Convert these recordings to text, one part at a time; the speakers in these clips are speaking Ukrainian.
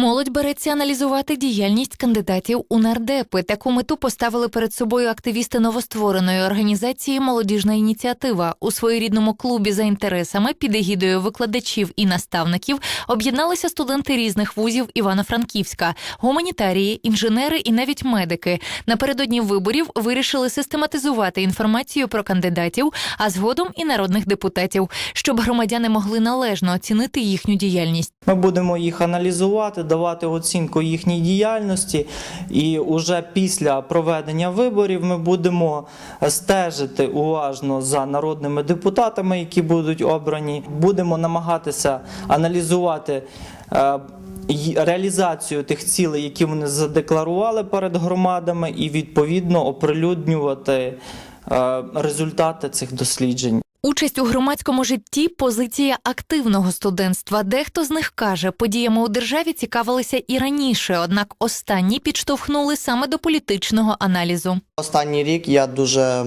Молодь береться аналізувати діяльність кандидатів у нардепи. Таку мету поставили перед собою активісти новоствореної організації Молодіжна ініціатива у своєрідному клубі за інтересами під егідою викладачів і наставників об'єдналися студенти різних вузів Івано-Франківська, гуманітарії, інженери і навіть медики. Напередодні виборів вирішили систематизувати інформацію про кандидатів, а згодом і народних депутатів, щоб громадяни могли належно оцінити їхню діяльність. Ми будемо їх аналізувати, давати оцінку їхній діяльності, і уже після проведення виборів ми будемо стежити уважно за народними депутатами, які будуть обрані. Будемо намагатися аналізувати. е, Реалізацію тих цілей, які вони задекларували перед громадами, і відповідно оприлюднювати е, результати цих досліджень. Участь у громадському житті позиція активного студентства. Дехто з них каже, подіями у державі цікавилися і раніше, однак останні підштовхнули саме до політичного аналізу. Останній рік я дуже.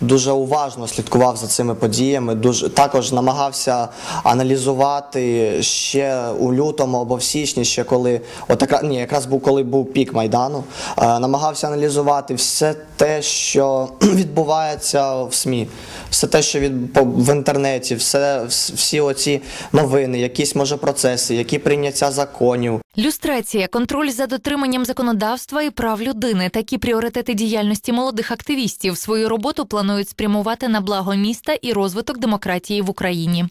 Дуже уважно слідкував за цими подіями. Дуже також намагався аналізувати ще у лютому або в січні, ще коли от якраз, ні, якраз був коли був пік майдану. Е, намагався аналізувати все те, що відбувається в СМІ, все те, що від по- в інтернеті, все всі оці новини, якісь може процеси, які прийняття законів. Люстрація, контроль за дотриманням законодавства і прав людини. Такі пріоритети діяльності молодих активістів свою роботу планують спрямувати на благо міста і розвиток демократії в Україні.